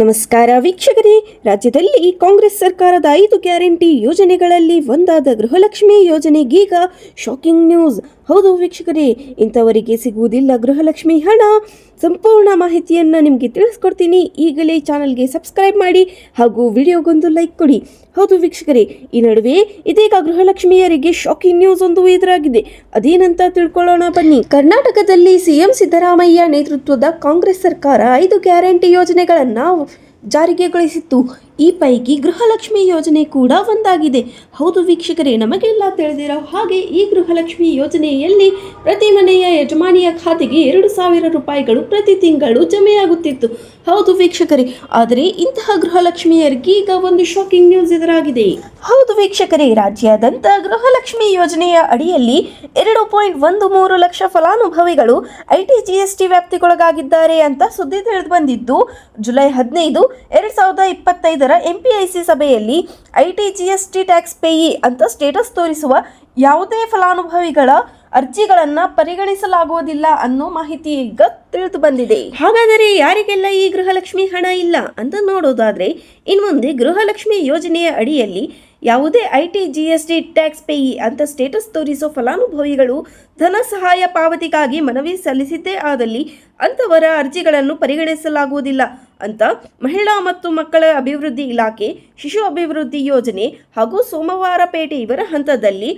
ನಮಸ್ಕಾರ ವೀಕ್ಷಕರೇ. ರಾಜ್ಯದಲ್ಲಿ ಕಾಂಗ್ರೆಸ್ ಸರ್ಕಾರದ ಐದು ಗ್ಯಾರಂಟಿ ಯೋಜನೆಗಳಲ್ಲಿ ಒಂದಾದ ಗೃಹಲಕ್ಷ್ಮಿ ಯೋಜನೆಗೀಗ ಶಾಕಿಂಗ್ ನ್ಯೂಸ್. ಹೌದು ವೀಕ್ಷಕರೇ, ಇಂಥವರಿಗೆ ಸಿಗುವುದಿಲ್ಲ ಗೃಹಲಕ್ಷ್ಮಿ ಹಣ. ಸಂಪೂರ್ಣ ಮಾಹಿತಿಯನ್ನು ನಿಮಗೆ ತಿಳಿಸ್ಕೊಡ್ತೀನಿ. ಈಗಲೇ ಚಾನಲ್ಗೆ ಸಬ್ಸ್ಕ್ರೈಬ್ ಮಾಡಿ ಹಾಗೂ ವಿಡಿಯೋಗೊಂದು ಲೈಕ್ ಕೊಡಿ. ಹೌದು ವೀಕ್ಷಕರೇ, ಈ ನಡುವೆ ಇದೀಗ ಗೃಹಲಕ್ಷ್ಮಿಯರಿಗೆ ಶಾಕಿಂಗ್ ನ್ಯೂಸ್ ಒಂದು ಎದುರಾಗಿದೆ. ಅದೇನಂತ ತಿಳ್ಕೊಳ್ಳೋಣ ಬನ್ನಿ. ಕರ್ನಾಟಕದಲ್ಲಿ ಸಿಎಂ ಸಿದ್ದರಾಮಯ್ಯ ನೇತೃತ್ವದ ಕಾಂಗ್ರೆಸ್ ಸರ್ಕಾರ ಐದು ಗ್ಯಾರಂಟಿ ಯೋಜನೆಗಳನ್ನು ಜಾರಿಗೆಗೊಳಿಸಿತ್ತು ಈ ಪೈಕಿ ಗೃಹಲಕ್ಷ್ಮಿ ಯೋಜನೆ ಕೂಡ ಒಂದಾಗಿದೆ. ಹೌದು ವೀಕ್ಷಕರೇ, ನಮಗೆಲ್ಲ ತಿಳಿದಿರೋ ಹಾಗೆ ಈ ಗೃಹಲಕ್ಷ್ಮಿ ಯೋಜನೆಯಲ್ಲಿ ಪ್ರತಿ ಮನೆಯ ಯಜಮಾನಿಯ ಖಾತೆಗೆ ಎರಡು ಸಾವಿರ ರೂಪಾಯಿಗಳು ಪ್ರತಿ ತಿಂಗಳು ಜಮೆಯಾಗುತ್ತಿತ್ತು. ಹೌದು ವೀಕ್ಷಕರೇ, ಆದರೆ ಇಂತಹ ಗೃಹಲಕ್ಷ್ಮಿಯರಿಗೆ ಈಗ ಒಂದು ಶಾಕಿಂಗ್ ನ್ಯೂಸ್ ಎದುರಾಗಿದೆ. ಹೌದು ವೀಕ್ಷಕರೇ, ರಾಜ್ಯಾದ್ಯಂತ ಗೃಹಲಕ್ಷ್ಮಿ ಯೋಜನೆಯ ಅಡಿಯಲ್ಲಿ ಎರಡು ಪಾಯಿಂಟ್ ಒಂದು ಮೂರು ಲಕ್ಷ ಫಲಾನುಭವಿಗಳು ಐಟಿ ಜಿಎಸ್ಟಿ ವ್ಯಾಪ್ತಿಗೊಳಗಾಗಿದ್ದಾರೆ ಅಂತ ಸುದ್ದಿ ತಿಳಿದು ಬಂದಿದ್ದು, ಜುಲೈ ಹದಿನೈದು, ಎರಡ್ ಸಾವಿರದ ಇಪ್ಪತ್ತೈದರ ಎಂಪಿಐಸಿ ಸಭೆಯಲ್ಲಿ I T G S T tax payee ಅಂತ ಸ್ಟೇಟಸ್ ತೋರಿಸುವ ಯಾವುದೇ ಫಲಾನುಭವಿಗಳ ಅರ್ಜಿಗಳನ್ನು ಪರಿಗಣಿಸಲಾಗುವುದಿಲ್ಲ ಅನ್ನೋ ಮಾಹಿತಿ ಈಗ ತಿಳಿದು ಬಂದಿದೆ. ಹಾಗಾದರೆ ಯಾರಿಗೆಲ್ಲ ಈ ಗೃಹಲಕ್ಷ್ಮಿ ಹಣ ಇಲ್ಲ ಅಂತ ನೋಡೋದಾದರೆ ಇನ್ಮುಂದೆ ಗೃಹಲಕ್ಷ್ಮಿ ಯೋಜನೆಯ ಅಡಿಯಲ್ಲಿ ಯಾವುದೇ I T G S T tax payee ಅಂತ ಸ್ಟೇಟಸ್ ತೋರಿಸೋ ಫಲಾನುಭವಿಗಳು ಧನ ಸಹಾಯ ಪಾವತಿಗಾಗಿ ಮನವಿ ಸಲ್ಲಿಸಿದ್ದೇ ಆದಲ್ಲಿ ಅಂಥವರ ಅರ್ಜಿಗಳನ್ನು ಪರಿಗಣಿಸಲಾಗುವುದಿಲ್ಲ ಅಂತ ಮಹಿಳಾ ಮತ್ತು ಮಕ್ಕಳ ಅಭಿವೃದ್ಧಿ ಇಲಾಖೆ, ಶಿಶು ಅಭಿವೃದ್ಧಿ ಯೋಜನೆ ಹಾಗೂ ಸೋಮವಾರಪೇಟೆ ಇವರ ಹಂತದಲ್ಲಿ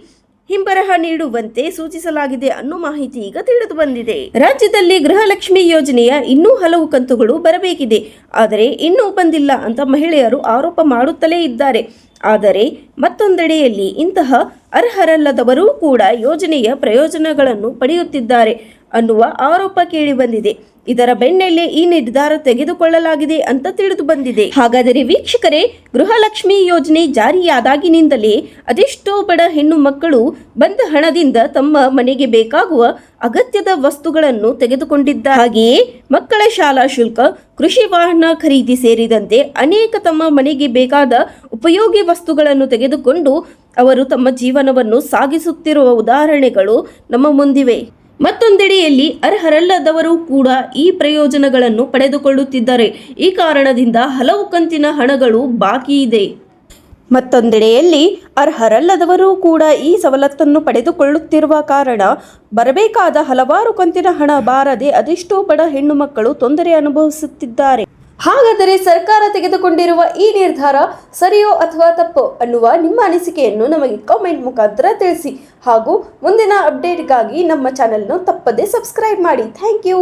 ಹಿಂಬರಹ ನೀಡುವಂತೆ ಸೂಚಿಸಲಾಗಿದೆ ಅನ್ನೋ ಮಾಹಿತಿ ಈಗ ತಿಳಿದು ಬಂದಿದೆ. ರಾಜ್ಯದಲ್ಲಿ ಗೃಹಲಕ್ಷ್ಮಿ ಯೋಜನೆಯ ಇನ್ನೂ ಹಲವು ಕಂತುಗಳು ಬರಬೇಕಿದೆ. ಆದರೆ ಇನ್ನೂ ಬಂದಿಲ್ಲ ಅಂತ ಮಹಿಳೆಯರು ಆರೋಪ ಮಾಡುತ್ತಲೇ ಇದ್ದಾರೆ. ಆದರೆ ಮತ್ತೊಂದೆಡೆಯಲ್ಲಿ ಇಂತಹ ಅರ್ಹರಲ್ಲದವರೂ ಕೂಡ ಯೋಜನೆಯ ಪ್ರಯೋಜನಗಳನ್ನು ಪಡೆಯುತ್ತಿದ್ದಾರೆ. ಅನ್ನುವ ಆರೋಪ ಕೇಳಿಬಂದಿದೆ ಇದರ ಬೆನ್ನಲ್ಲೇ ಈ ನಿರ್ಧಾರ ತೆಗೆದುಕೊಳ್ಳಲಾಗಿದೆ ಅಂತ ತಿಳಿದು ಬಂದಿದೆ. ಹಾಗಾದರೆ ವೀಕ್ಷಕರೇ, ಗೃಹಲಕ್ಷ್ಮಿ ಯೋಜನೆ ಜಾರಿಯಾದಾಗಿನಿಂದಲೇ ಅದೆಷ್ಟೋ ಬಡ ಹೆಣ್ಣು ಮಕ್ಕಳು ಬಂದ ಹಣದಿಂದ ತಮ್ಮ ಮನೆಗೆ ಬೇಕಾಗುವ ಅಗತ್ಯದ ವಸ್ತುಗಳನ್ನು ತೆಗೆದುಕೊಂಡಿದ್ದ ಹಾಗೆಯೇ ಮಕ್ಕಳ ಶಾಲಾ ಶುಲ್ಕ, ಕೃಷಿ ವಾಹನ ಖರೀದಿ ಸೇರಿದಂತೆ ಅನೇಕ ತಮ್ಮ ಮನೆಗೆ ಬೇಕಾದ ಉಪಯೋಗಿ ವಸ್ತುಗಳನ್ನು ತೆಗೆದುಕೊಂಡು ಅವರು ತಮ್ಮ ಜೀವನವನ್ನು ಸಾಗಿಸುತ್ತಿರುವ ಉದಾಹರಣೆಗಳು ನಮ್ಮ ಮುಂದಿವೆ. ಮತ್ತೊಂದೆಡೆಯಲ್ಲಿ ಅರ್ಹರಲ್ಲದವರು ಕೂಡ ಈ ಪ್ರಯೋಜನಗಳನ್ನು ಪಡೆದುಕೊಳ್ಳುತ್ತಿದ್ದಾರೆ. ಈ ಕಾರಣದಿಂದ ಹಲವು ಕಂತಿನ ಹಣಗಳು ಬಾಕಿ ಇದೆ. ಮತ್ತೊಂದೆಡೆಯಲ್ಲಿ ಅರ್ಹರಲ್ಲದವರು ಕೂಡ ಈ ಸವಲತ್ತನ್ನು ಪಡೆದುಕೊಳ್ಳುತ್ತಿರುವ ಕಾರಣ ಬರಬೇಕಾದ ಹಲವಾರು ಕಂತಿನ ಹಣ ಬಾರದೆ ಅದೆಷ್ಟೋ ಬಡ ಹೆಣ್ಣು ಮಕ್ಕಳು ತೊಂದರೆ ಅನುಭವಿಸುತ್ತಿದ್ದಾರೆ. ಹಾಗಾದರೆ ಸರ್ಕಾರ ತೆಗೆದುಕೊಂಡಿರುವ ಈ ನಿರ್ಧಾರ ಸರಿಯೋ ಅಥವಾ ತಪ್ಪೋ ಅನ್ನುವ ನಿಮ್ಮ ಅನಿಸಿಕೆಯನ್ನು ನಮಗೆ ಕಾಮೆಂಟ್ ಮುಖಾಂತರ ತಿಳಿಸಿ ಹಾಗೂ ಮುಂದಿನ ಅಪ್ಡೇಟ್ಗಾಗಿ ನಮ್ಮ ಚಾನೆಲ್ನ ತಪ್ಪದೇ ಸಬ್ಸ್ಕ್ರೈಬ್ ಮಾಡಿ. Thank you